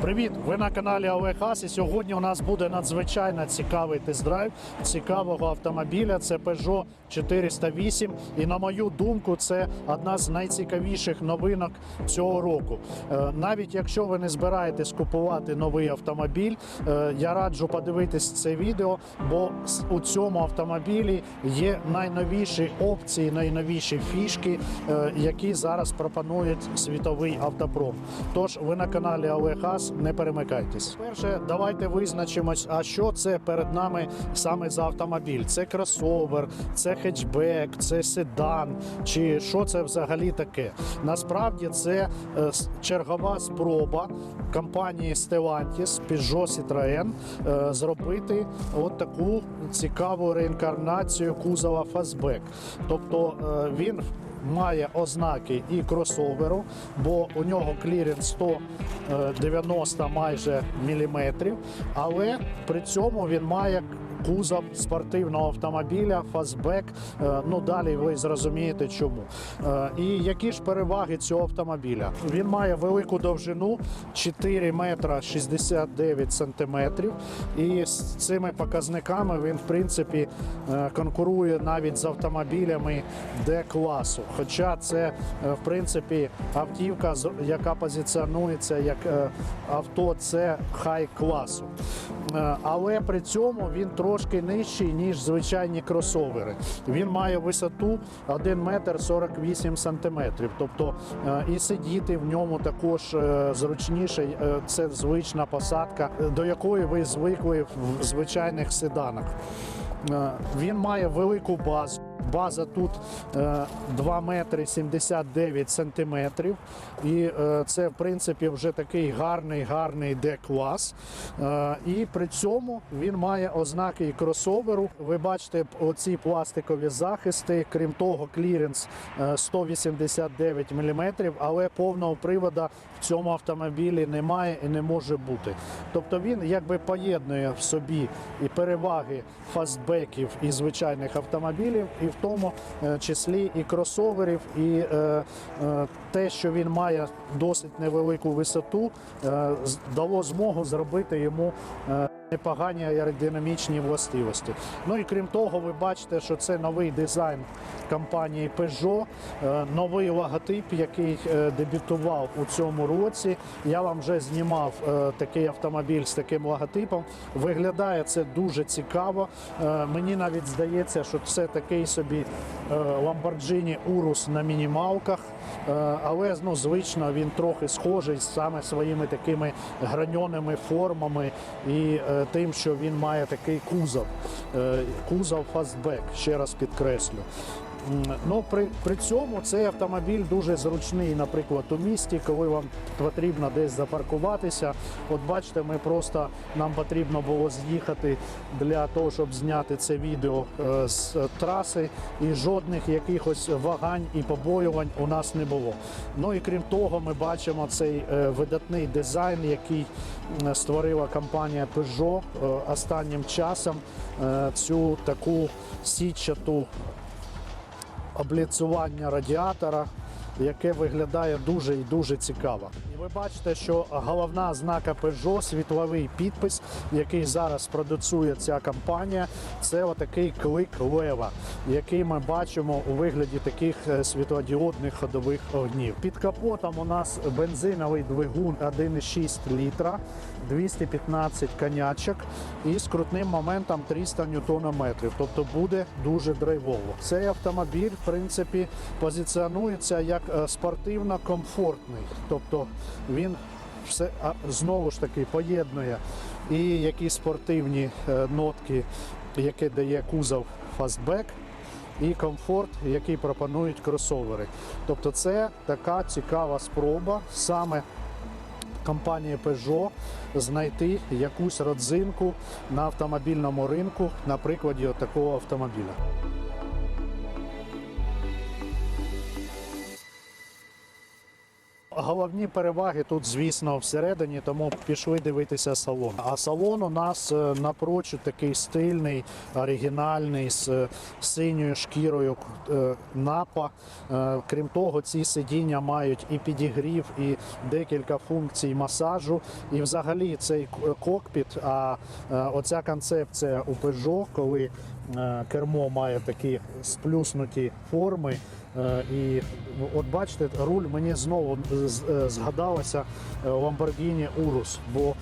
Привіт! Ви на каналі Олег і сьогодні у нас буде надзвичайно цікавий тест-драйв цікавого автомобіля. Це Peugeot 408. І на мою думку, це одна з найцікавіших новинок цього року. Е, Навіть якщо ви не збираєтесь купувати новий автомобіль, е, я раджу подивитись це відео, бо у цьому автомобілі є найновіші опції, найновіші фішки, е, які зараз пропонують світовий автопром. Тож ви на каналі Олег Не перемикайтесь. Перше, давайте визначимось, а що це перед нами саме за автомобіль. Це кросовер, це хетчбек, це седан, чи що це взагалі таке? Насправді це е, чергова спроба компанії Stellantis, Peugeot Citroën е, зробити от таку цікаву реінкарнацію кузова фастбек. Тобто е, він має ознаки і кросоверу, бо у нього кліренс 190 майже міліметрів, але при цьому він має кузов спортивного автомобіля, фастбек. Е, Ну далі ви зрозумієте чому. Е, І які ж переваги цього автомобіля? Він має велику довжину 4 метра 69 сантиметрів. І з цими показниками він, в принципі, е, конкурує навіть з автомобілями Д-класу. Хоча це, в принципі, автівка, яка позиціонується як авто це хай класу. Але при цьому він трошки нижчий, ніж звичайні кросовери. Він має висоту 1 метр 48 сантиметрів. Тобто е, і сидіти в ньому також е, зручніше. Е, Це звична посадка, до якої ви звикли в звичайних седанах. Він має велику базу. База тут е, 2 метри 79 сантиметрів. І е, це, в принципі, вже такий гарний, гарний Д-клас. Е, І при цьому він має ознаки і кросоверу. Ви бачите оці пластикові захисти. Крім того, кліренс е, 189 мм, але повного привода в цьому автомобілі немає і не може бути. Тобто він якби поєднує в собі і переваги фастбеків і звичайних автомобілів, і в тому е, числі і кросоверів, і е, е, те, що він має досить невелику висоту, дало змогу зробити йому. Непогані аеродинамічні властивості. Ну і крім того, ви бачите, що це новий дизайн компанії Peugeot, е, новий логотип, який е, дебютував у цьому році. Я вам вже знімав е, такий автомобіль з таким логотипом. Виглядає це дуже цікаво. Мені навіть здається, що це такий собі Lamborghini Urus на мінімалках. Е, Але ну, звично він трохи схожий саме своїми такими граньоними формами і е, тим, що він має такий кузов. Е, Кузов фастбек, ще раз підкреслю. Ну, при, при цьому цей автомобіль дуже зручний, наприклад, у місті, коли вам потрібно десь запаркуватися. От бачите, ми просто нам потрібно було з'їхати для того, щоб зняти це відео е, з е, траси, і жодних якихось вагань і побоювань у нас не було. Ну і крім того, ми бачимо цей е, видатний дизайн, який створила компанія Peugeot останнім часом. Цю таку сітчату обліцювання радіатора, яке виглядає дуже і дуже цікаво. І ви бачите, що головна ознака Peugeot, світловий підпис, який зараз продуцює ця компанія, це отакий клик лева, який ми бачимо у вигляді таких е, світлодіодних ходових огнів. Під капотом у нас бензиновий двигун 1,6 літра, 215 конячок і з крутним моментом 300 ньютонометрів. Тобто буде дуже драйвово. Цей автомобіль, в принципі, позиціонується як е, спортивно-комфортний. Тобто він все знову ж таки поєднує і якісь спортивні е, нотки, які дає кузов фастбек. І комфорт, який пропонують кросовери. Тобто це така цікава спроба саме компанії Peugeot знайти якусь родзинку на автомобільному ринку на прикладі такого автомобіля. Головні переваги тут, звісно, всередині, тому пішли дивитися салон. А салон у нас е, напрочуд такий стильний, оригінальний, з е, синьою шкірою е, напа. Крім того, ці сидіння мають і підігрів, і декілька функцій масажу. І взагалі цей кокпіт, а оця концепція у Peugeot, коли кермо має такі сплюснуті форми. Е, І от бачите, руль мені знову згадалася е, е, Lamborghini Urus, бо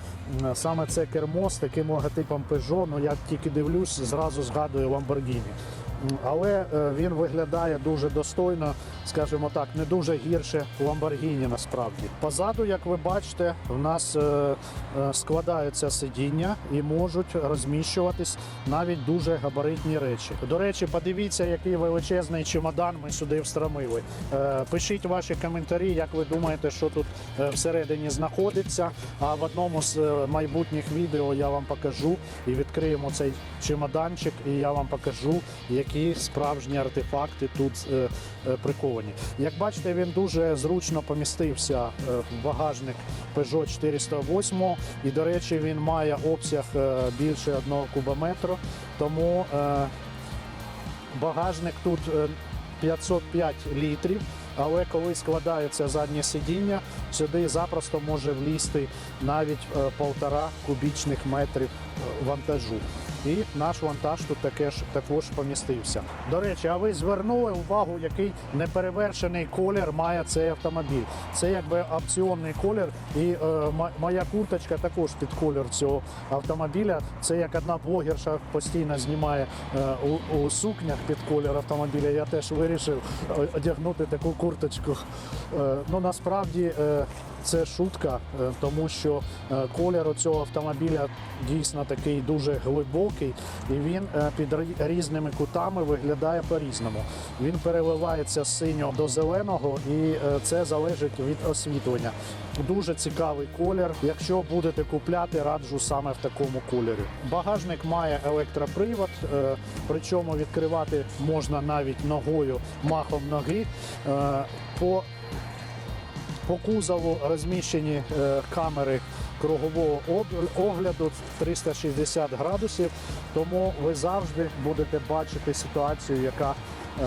саме це кермо з таким логотипом Peugeot, ну я тільки дивлюсь, зразу згадую Lamborghini. Але е, він виглядає дуже достойно, скажімо так, не дуже гірше Lamborghini насправді. Позаду, як ви бачите, в нас е, е, складаються сидіння і можуть розміщуватись навіть дуже габаритні речі. До речі, подивіться, який величезний чемодан ми сюди встромили. Пишіть ваші коментарі, як ви думаєте, що тут всередині знаходиться. А в одному з майбутніх відео я вам покажу і відкриємо цей чемоданчик, і я вам покажу, які справжні артефакти тут е, е, приховані. Як бачите, він дуже зручно помістився е, в багажник Peugeot 408. І, до речі, він має обсяг більше 1 кубометру, тому багажник тут е, 505 літрів. Але коли складається заднє сидіння, сюди запросто може влізти навіть полтора кубічних метрів вантажу. І наш вантаж тут таке ж також помістився. До речі, а ви звернули увагу, який неперевершений колір має цей автомобіль. Це якби опціонний колір, і е, моя курточка також під колір цього автомобіля. Це як одна блогерша постійно знімає е, у, у сукнях під колір автомобіля. Я теж вирішив е, одягнути таку курточку. Е, ну насправді е, це шутка, е, тому що е, колір у цього автомобіля дійсно такий дуже глибокий, і він е, під різними кутами виглядає по-різному. Він переливається з синього до зеленого, і це залежить від освітлення. Дуже цікавий колір. Якщо будете купляти, раджу саме в такому кольорі. Багажник має електропривод, причому відкривати можна навіть ногою, махом ноги. По по кузову розміщені е, камери кругового огляду 360 градусів, тому ви завжди будете бачити ситуацію, яка е,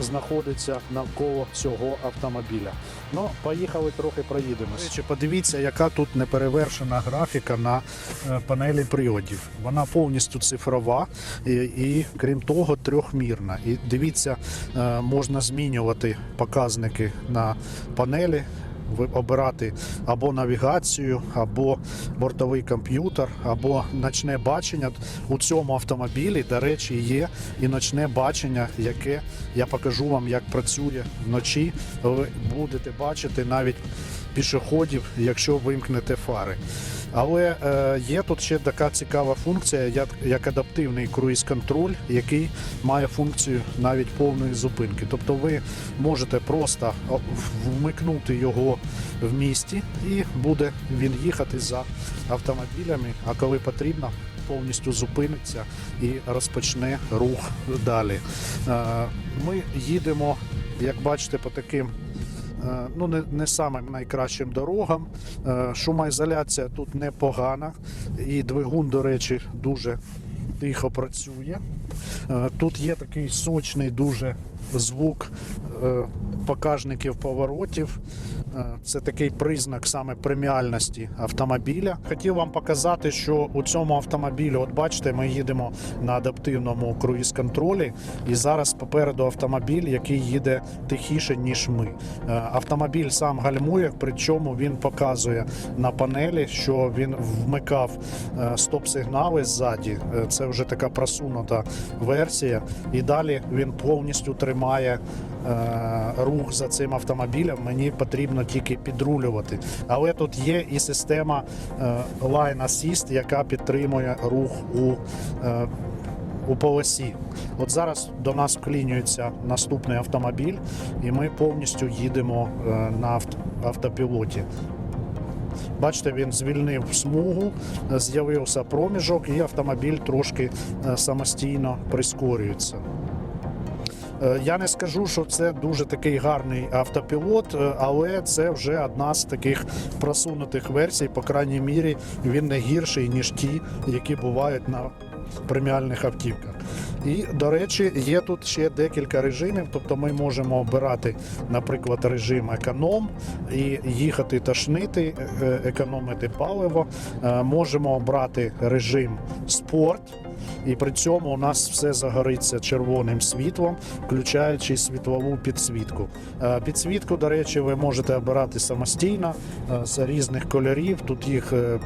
знаходиться навколо цього автомобіля. Ну, поїхали трохи проїдемось. Речі, подивіться, яка тут неперевершена графіка на е, панелі приладів. Вона повністю цифрова і, і крім того, трьохмірна. І дивіться, можна змінювати показники на панелі обирати або навігацію, або бортовий комп'ютер, або ночне бачення. У цьому автомобілі, до речі, є і ночне бачення, яке я покажу вам, як працює вночі. Ви будете бачити навіть пішоходів, якщо вимкнете фари. Але е, є тут ще така цікава функція, як, як адаптивний круїз-контроль, який має функцію навіть повної зупинки. Тобто ви можете просто вмикнути його в місті і буде він їхати за автомобілями, а коли потрібно, повністю зупиниться і розпочне рух далі. Е, Ми їдемо, як бачите, по таким ну, не, не самим найкращим дорогам. Е, Шумоізоляція тут непогана, і двигун, до речі, дуже тихо працює. Е, Тут є такий сочний дуже звук е, показників поворотів. Е, Це такий признак саме преміальності автомобіля. Хотів вам показати, що у цьому автомобілі, от бачите, ми їдемо на адаптивному круїз-контролі, і зараз попереду автомобіль, який їде тихіше, ніж ми. Е, Автомобіль сам гальмує, причому він показує на панелі, що він вмикав стоп-сигнали ззаді. Це вже така просунута версія. І далі він повністю тримає е, рух за цим автомобілем. Мені потрібно тільки підрулювати. Але тут є і система е, Line Assist, яка підтримує рух у. е, у полосі. От зараз до нас вклінюється наступний автомобіль, і ми повністю їдемо на авт- автопілоті. Бачите, він звільнив смугу, з'явився проміжок, і автомобіль трошки самостійно прискорюється. Е, Я не скажу, що це дуже такий гарний автопілот, е, але це вже одна з таких просунутих версій. По крайній мірі він не гірший ніж ті, які бувають на преміальних автівках. І, до речі, є тут ще декілька режимів. Тобто ми можемо обирати, наприклад, режим економ і їхати тошнити, е, економити паливо. Можемо обрати режим спорт. І при цьому у нас все загориться червоним світлом, включаючи світлову підсвітку. Е, Підсвітку, до речі, ви можете обирати самостійно е, з різних кольорів. Тут їх е,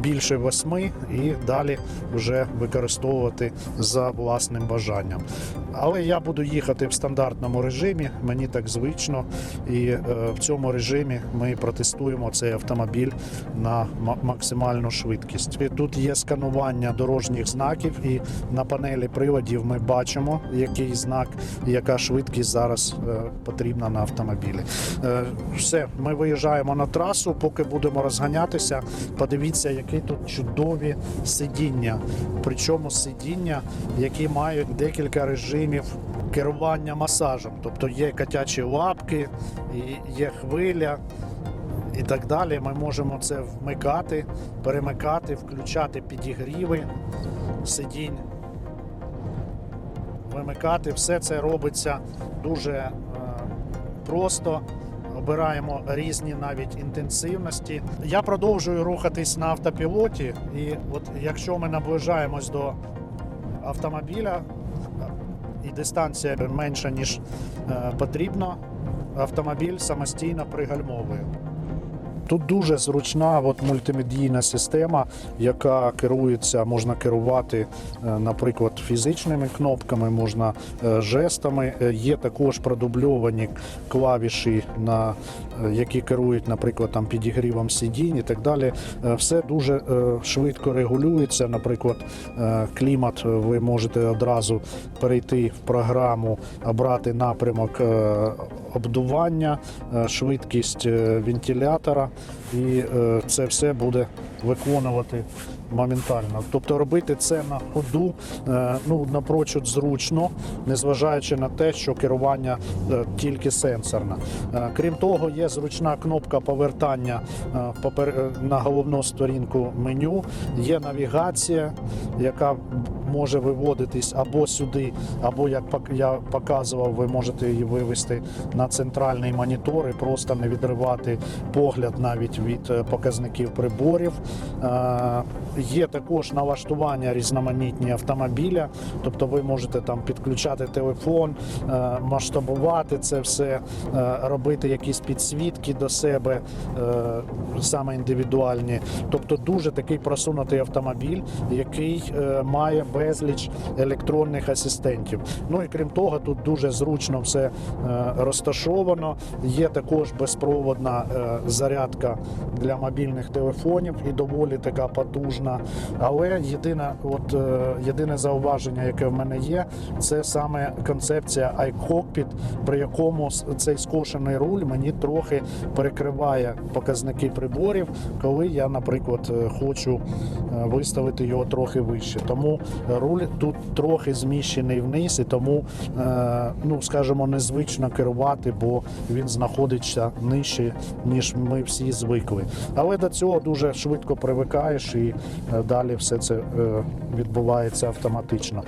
більше восьми і далі вже використовувати за власним бажанням. Але я буду їхати в стандартному режимі, мені так звично, і е, в цьому режимі ми протестуємо цей автомобіль на максимальну швидкість. Тут є сканування дорожніх знаків, і на панелі приладів ми бачимо, який знак яка швидкість зараз е, потрібна на автомобілі. Е, все, ми виїжджаємо на трасу. Поки будемо розганятися, подивіться, які тут чудові сидіння. Причому сидіння, які мають декілька режимів керування масажем. Тобто є котячі лапки, є хвиля. І так далі ми можемо це вмикати, перемикати, включати підігріви сидінь, вимикати. Все це робиться дуже е, просто. Обираємо різні навіть інтенсивності. Я продовжую рухатись на автопілоті, і от якщо ми наближаємось до автомобіля, і дистанція менша ніж е, потрібно, автомобіль самостійно пригальмовує. Тут дуже зручна от, мультимедійна система, яка керується, можна керувати, е, наприклад, фізичними кнопками, можна е, жестами. Е, Є також продубльовані клавіші, на, які керують, наприклад, там, підігрівом сидінь і так далі. Все дуже швидко регулюється. Наприклад, клімат ви можете одразу перейти в програму, обрати напрямок обдування, швидкість вентилятора, і е, це все буде виконувати моментально. Тобто робити це на ходу е, ну, напрочуд зручно, незважаючи на те, що керування е, тільки сенсорне. Крім того, є зручна кнопка повертання на головну сторінку меню. Є навігація, яка може виводитись або сюди, або як я показував, ви можете її вивести на центральний монітор і просто не відривати погляд навіть від е, показників приборів. Е, Є також налаштування різноманітні автомобіля, тобто ви можете там підключати телефон, е, масштабувати це все, робити якісь підсвітки до себе, саме індивідуальні. Тобто дуже такий просунутий автомобіль, який має безліч електронних асистентів. Ну і крім того, тут дуже зручно все е, розташовано. Є також безпроводна е, зарядка для мобільних телефонів і доволі така потужна. Але єдине, от, е, єдине зауваження, яке в мене є, це саме концепція iCockpit, при якому цей скошений руль мені трохи перекриває показники приборів, коли я, наприклад, хочу виставити його трохи вище. Тому руль тут трохи зміщений вниз, і тому, е, ну скажімо, незвично керувати, бо він знаходиться нижче, ніж ми всі звикли. Але до цього дуже швидко привикаєш і е, далі все це е, відбувається автоматично.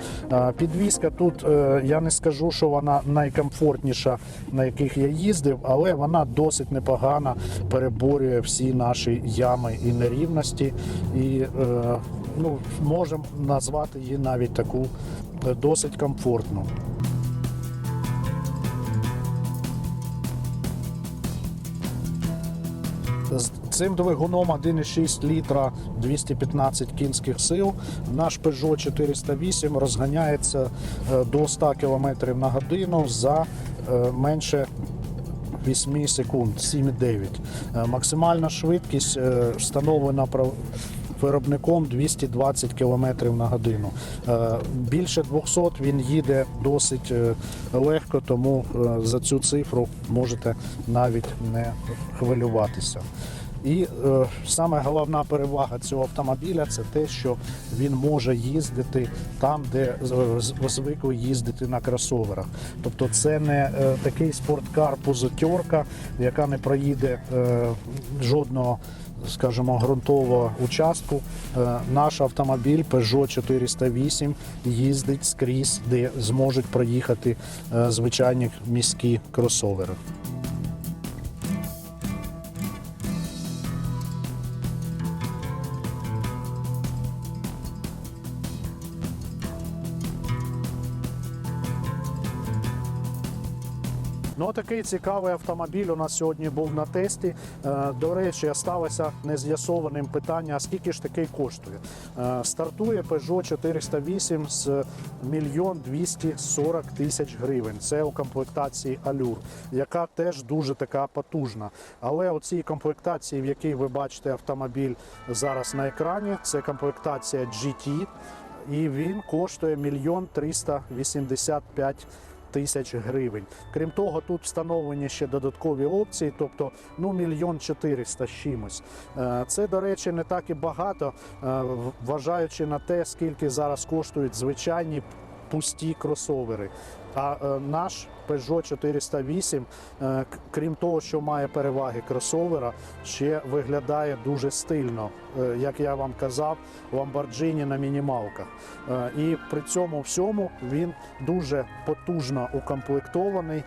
Підвізка тут я не скажу, що вона найкомфортніша, на яких я їздив, але вона досить непогано переборює всі наші ями і нерівності. І ну, можемо назвати її навіть таку е, досить комфортну. З цим двигуном 1,6 літра 215 кінських сил. Наш Peugeot 408 розганяється е, до 100 км на годину за е, менше 8 секунд, 7,9. Е, Максимальна швидкість встановлена виробником 220 км на годину. Е, Більше 200 він їде досить е, легко, тому е, за цю цифру можете навіть не хвилюватися. І е, саме головна перевага цього автомобіля це те, що він може їздити там, де звикли їздити на кросоверах. Тобто це не е, такий спорткар позотерка, яка не проїде е, жодного. Скажімо, ґрунтового участку Е, наш автомобіль Peugeot 408 їздить скрізь, де зможуть проїхати е, звичайні міські кросовери. Ну, такий цікавий автомобіль у нас сьогодні був на тесті. Е, До речі, сталося нез'ясованим питання, а скільки ж такий коштує. Е, Стартує Peugeot 408 з мільйон 240 тисяч гривень. Це у комплектації Allure, яка теж дуже така потужна. Але у цій комплектації, в якій ви бачите автомобіль зараз на екрані, це комплектація GT, і він коштує мільйон 385 тисяч гривень. Крім того, тут встановлені ще додаткові опції, тобто ну мільйон чотириста чимось. Е, Це, до речі, не так і багато, е, вважаючи на те, скільки зараз коштують звичайні пусті кросовери. А е, наш Peugeot 408, е, крім того, що має переваги кросовера, ще виглядає дуже стильно. Е, Як я вам казав, Lamborghini на мінімалках. І при цьому всьому він дуже потужно укомплектований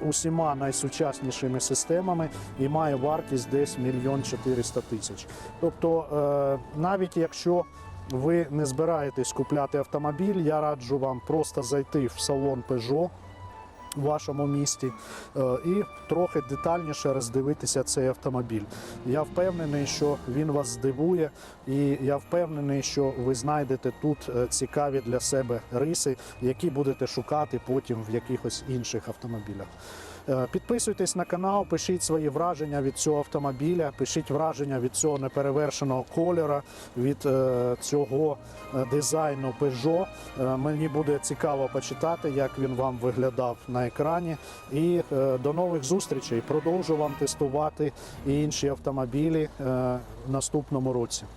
усіма найсучаснішими системами і має вартість десь мільйон чотириста тисяч. Тобто, навіть якщо ви не збираєтесь купляти автомобіль, я раджу вам просто зайти в салон Peugeot в вашому місті е, і трохи детальніше роздивитися цей автомобіль. Я впевнений, що він вас здивує, і я впевнений, що ви знайдете тут е, цікаві для себе риси, які будете шукати потім в якихось інших автомобілях. Е, Підписуйтесь на канал, пишіть свої враження від цього автомобіля, пишіть враження від цього неперевершеного кольора, від е, цього е, дизайну Peugeot. Мені буде цікаво почитати, як він вам виглядав на екрані. І до нових зустрічей. Продовжу вам тестувати і інші автомобілі в наступному році.